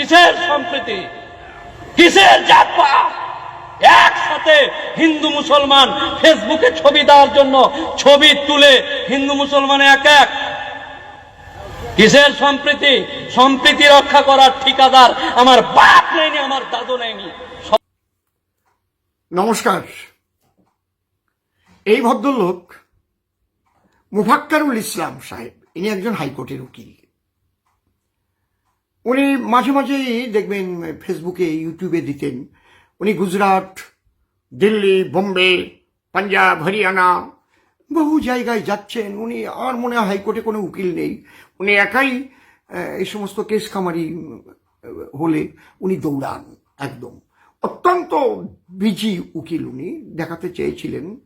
কিসের সম্প্রীতি? কিসের জাতপাত একসাথে হিন্দু মুসলমান ফেসবুকে ছবি দেওয়ার জন্য ছবি তুলে হিন্দু মুসলমান এক এক। কিসের সম্প্রীতি? সম্প্রীতি রক্ষা করার ঠিকাদার আমার বাপ নেয়নি, আমার দাদু নেয়নি। নমস্কার। এই ভদ্রলোক মুফাক্কারুল ইসলাম সাহেব, ইনি একজন হাইকোর্টের উকিল। উনি মাঝে মাঝেই দেখবেন ফেসবুকে ইউটিউবে দিতেন। উনি গুজরাট, দিল্লি, বোম্বে, পাঞ্জাব, হরিয়ানা, বহু জায়গায় যাচ্ছেন। উনি, আর মনে হয় হাইকোর্টে কোনো উকিল নেই। উনি একাই এই সমস্ত কেস কামারি হলে উনি দৌড়ান, একদম। অত্যন্ত বিজি উকিল উনি। দেখাতে চেয়েছিলেন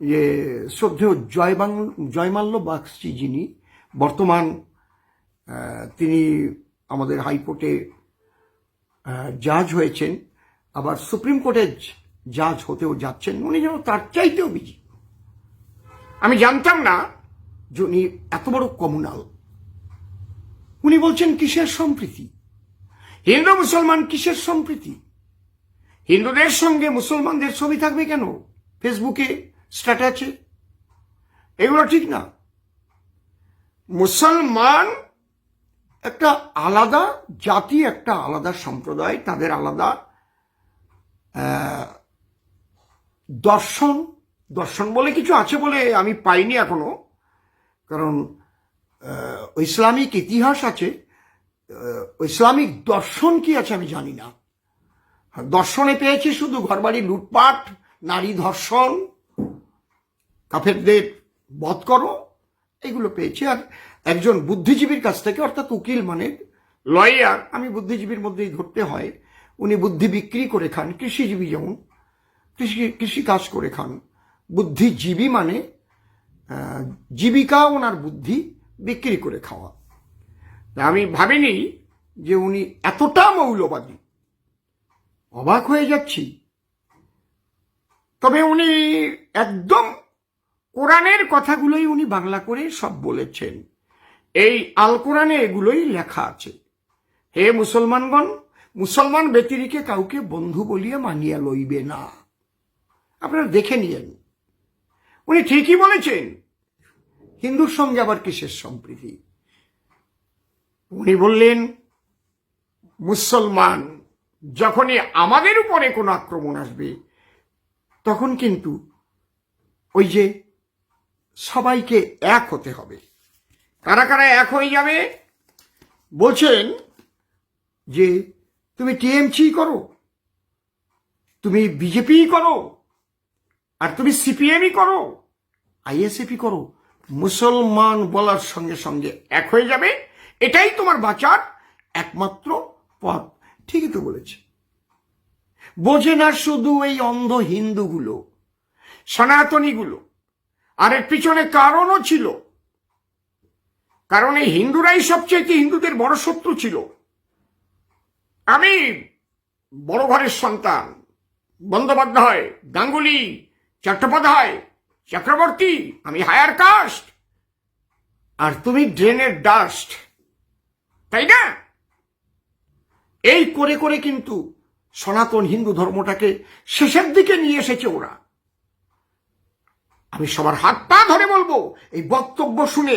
যে, শ্রদ্ধেয় জয়বাং, জয়মাল্য বাগচি যিনি, বর্তমান তিনি আমাদের হাইকোর্টে জাজ হয়েছেন, আবার সুপ্রিম কোর্টের জাজ হতেও যাচ্ছেন, উনি যেন তার চাইতেও বিজি। আমি জানতাম না যে উনি এত বড় কমুনাল উনি বলছেন, কিসের সম্প্রীতি? হিন্দু মুসলমান কিসের সম্প্রীতি? হিন্দুদের সঙ্গে মুসলমানদের ছবি থাকবে কেন? ফেসবুকে স্ট্যাটাসে এগুলো ঠিক না। মুসলমান একটা আলাদা জাতি, একটা আলাদা সম্প্রদায়, তাদের আলাদা দর্শন। দর্শন বলে কিছু আছে বলে আমি পাইনি এখনও, কারণ ইসলামিক ইতিহাস আছে ইসলামিক দর্শন কি আছে আমি জানি না। দর্শনে পেয়েছি শুধু ঘরবাড়ি, লুটপাট, নারী ধর্ষণ, কাফেরদের বধ করো, এগুলো পেয়েছি। আর একজন বুদ্ধিজীবীর কাছ থেকে, অর্থাৎ উকিল মানে লয়ার আমি বুদ্ধিজীবীর মধ্যেই ধরতে হয়, উনি বুদ্ধি বিক্রি করে খান, কৃষিজীবী যেমন, কৃষি কৃষি কাজ করে খান। বুদ্ধিজীবী মানে জীবিকা ওনার বুদ্ধি বিক্রি করে খাওয়া। আমি ভাবিনি যে উনি এতটা মৌলবাদী। অবাক হয়ে যাচ্ছি। তবে উনি একদম কোরআনের কথাগুলোই উনি বাংলা করে সব বলেছেন। এই আল কোরআনে এগুলোই লেখা আছে। হে মুসলমানগণ, মুসলমান ব্যতিরিকে কাউকে বন্ধু বলিয়া মানিয়া লইবে না। আপনারা দেখে নিয়েন। উনি ঠিকই বলেছেন, হিন্দুর সঙ্গে আবার কিসের সম্প্রীতি? উনি বললেন, মুসলমান যখনই আমাদের উপরে কোনো আক্রমণ আসবে, তখন কিন্তু ওই যে সবাইকে এক হতে হবে। কারা কারা এক হয়ে যাবে? বলছেন যে তুমি টিএমসি করো, তুমি বিজেপি করো, আর তুমি সিপিএমই করো, আইএসএফই করো, মুসলমান বলার সঙ্গে সঙ্গে এক হয়ে যাবে। এটাই তোমার বাঁচার একমাত্র পথ। ঠিকই তো বলেছে। বোঝে না শুধু এই অন্ধ হিন্দুগুলো, সনাতনীগুলো, আর এর পিছনে কারণও ছিল। কারণ এই হিন্দুরাই সবচেয়ে হিন্দুদের বড় শত্রু ছিল। আমি বড় ঘরের সন্তান, বন্দ্যোপাধ্যায়, গাঙ্গুলি, চট্টোপাধ্যায়, চক্রবর্তী, আমি হায়ার কাস্ট। আর তুমি ড্রেনের ডাস্ট, তাই না? এই করে করে কিন্তু সনাতন হিন্দু ধর্মটাকে শেষের দিকে নিয়ে এসেছে ওরা। আমি সবার হাত পা ধরে বলব, এই বক্তব্য শুনে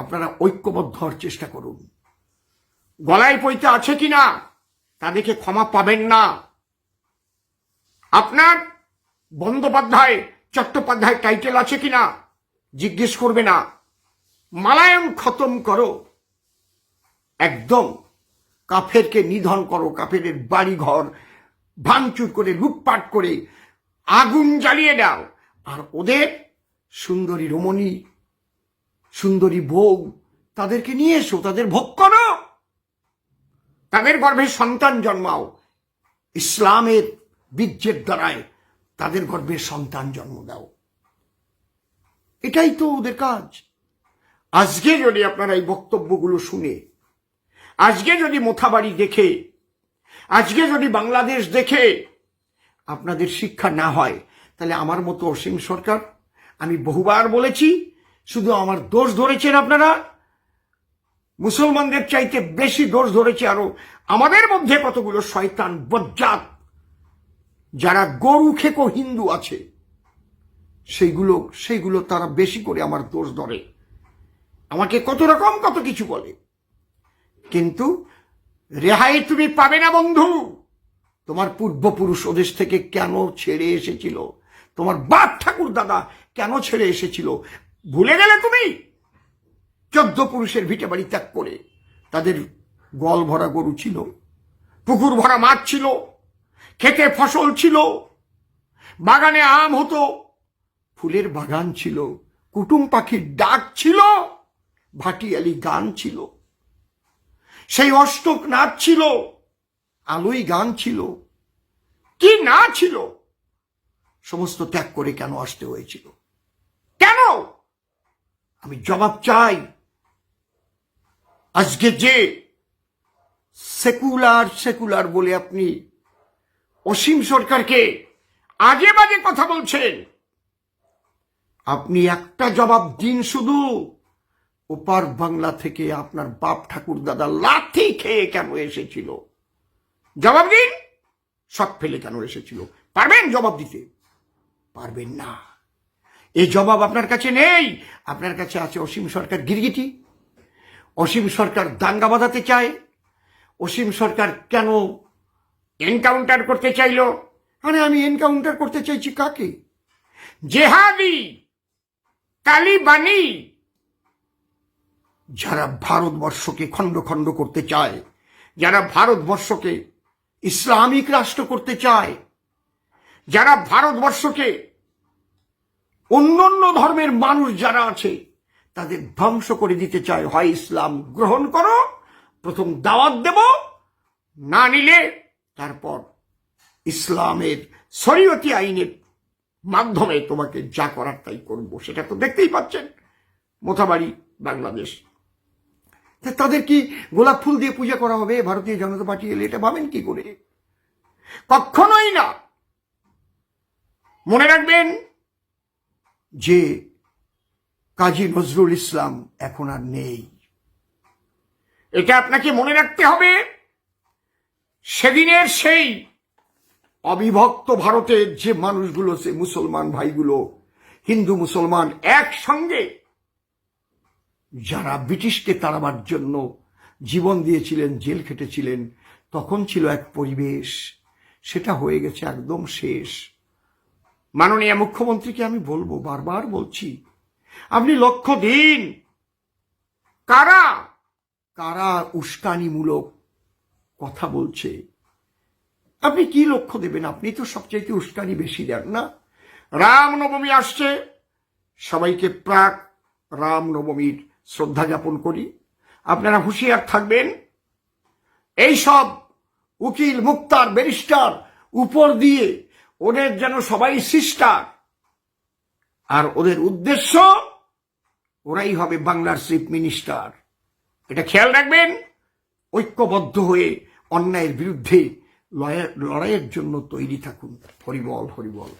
আপনারা ঐক্যবদ্ধ হওয়ার চেষ্টা করুন। গলায় পইতে আছে কিনা, তা দেখে ক্ষমা পাবেন না। আপনার বন্দ্যোপাধ্যায়, চট্টোপাধ্যায় টাইটেল আছে কি না জিজ্ঞেস করবে না। মালায়ম খতম করো। একদম কাফেরকে নিধন করো, কাফেরের বাড়ি ঘর ভাঙচুর করে, লুটপাট করে, আগুন জ্বালিয়ে দাও। আর ওদের সুন্দরী রমণী সুন্দরী বউ, তাদেরকে নিয়ে এসো, তাদের ভোগ করো। তাদের গর্ভে সন্তান জন্মাও। ইসলামের বীর্যের দ্বারায় তাদের গর্ভে সন্তান জন্ম দাও। এটাই তো ওদের কাজ। আজকে যদি আপনারা এই বক্তব্যগুলো শুনে, আজকে যদি মোথাবাড়ি দেখে, আজকে যদি বাংলাদেশ দেখে আপনাদের শিক্ষা না হয়, তাহলে আমার মতো অসীম সরকার, আমি বহুবার বলেছি শুধু আমার দোষ ধরেছেন আপনারা? মুসলমানদের চাইতে বেশি দোষ ধরেছে আরও আমাদের মধ্যে কতগুলো শয়তান, বজ্জাত, যারা গরু খেকো হিন্দু আছে। সেইগুলো সেইগুলো তারা বেশি করে আমার দোষ ধরে। আমাকে কত রকম কত কিছু বলে। কিন্তু রেহাই তুমি পাবে না, বন্ধু। তোমার পূর্বপুরুষ ওদেশ থেকে কেন ছেড়ে এসেছিল? তোমার বাপ ঠাকুর দাদা কেন ছেড়ে এসেছিল? ভুলে গেলে তুমি? চোদ্দ পুরুষের ভিটে বাড়ি ত্যাগ করে তাদের গল ভরা গরু ছিল, পুকুর ভরা মাছ ছিল খেতে ফসল ছিল, বাগানে আম হতো, ফুলের বাগান ছিল, কুটুম পাখির ডাক ছিল, ভাটিয়ালি গান ছিল, সেই অষ্টক নাচ ছিল, আলোই গান ছিল, কি না ছিল, সমস্ত ত্যাগ করে কেন আসতে হয়েছিল? আমি জবাব চাই। আজকে যে সেকুলার সেকুলার বলে আপনি অসীম সরকারকে আজে বাজে কথা বলছেন, আপনি একটা জবাব দিন শুধু। ওপার বাংলা থেকে আপনার বাপ ঠাকুর দাদা লাথি খেয়ে কেন এসেছিল? জবাব দিন, সব ফেলে কেন এসেছিল? পারবেন জবাব দিতে? পারবেন না। এই জবাব আপনার কাছে নেই। আপনার কাছে আছে অসীম সরকার গিরগিটি। অসীম সরকার দাঙ্গা বাঁধাতে চায়। অসীম সরকার কেন এনকাউন্টার করতে চাইল? আরে আমি এনকাউন্টার করতে চাইছি কাকে? জেহাদি, তালিবানি, যারা ভারতবর্ষকে খণ্ড খণ্ড করতে চায়, যারা ভারতবর্ষকে ইসলামিক রাষ্ট্র করতে চায়, যারা ভারতবর্ষকে অন্য অন্য ধর্মের মানুষ যারা আছে, তাদের ধ্বংস করে দিতে চায়। হয় ইসলাম গ্রহণ করো, প্রথম দাওয়াত দেব, না নিলে তারপর ইসলামের শরীয়তি আইনের মাধ্যমে তোমাকে যা করার তাই করব। সেটা তো দেখতেই পাচ্ছেন, মোথাবাড়ি, বাংলাদেশ। তাদের কি গোলাপ ফুল দিয়ে পূজা করা হবে? ভারতীয় জনতা পার্টি এলে এটা ভাবেন কি করে? কখনোই না। মনে রাখবেন যে কাজী নজরুল ইসলাম এখন আর নেই। এটা আপনাকে মনে রাখতে হবে, সেদিনের সেই অবিভক্ত ভারতের যে মানুষগুলো সে মুসলমান ভাইগুলো, হিন্দু মুসলমান একসঙ্গে, যারা ব্রিটিশকে তাড়াবার জন্য জীবন দিয়েছিলেন, জেল খেটেছিলেন, তখন ছিল এক পরিবেশ, সেটা হয়ে গেছে একদম শেষ। মাননীয় মুখ্যমন্ত্রীকে আমি বলব, বারবার বলছি, আপনি লক্ষ্য দিন কারা? কারা উস্কানিমূলক কথা বলছে? আপনি কি লক্ষ্য দেবেন? আপনি তো সবচাইতে উস্কানি বেশি দেন না? রামনবমী আসছে, সবাইকে প্রাক রামনবমীর শ্রদ্ধা জ্ঞাপন করি। আপনারা হুঁশিয়ার থাকবেন এই সব উকিল, মুক্তার, ব্যারিস্টার উপর দিয়ে ওদের যেন সবাই সিস্টার আর ওদের উদ্দেশ্য, ওরাই হবে বাংলার চিফ মিনিস্টার এটা খেয়াল রাখবেন, ঐক্যবদ্ধ হয়ে অন্যায়ের বিরুদ্ধে লড়াইয়ের জন্য তৈরি থাকুন। হরিবল হরিবল।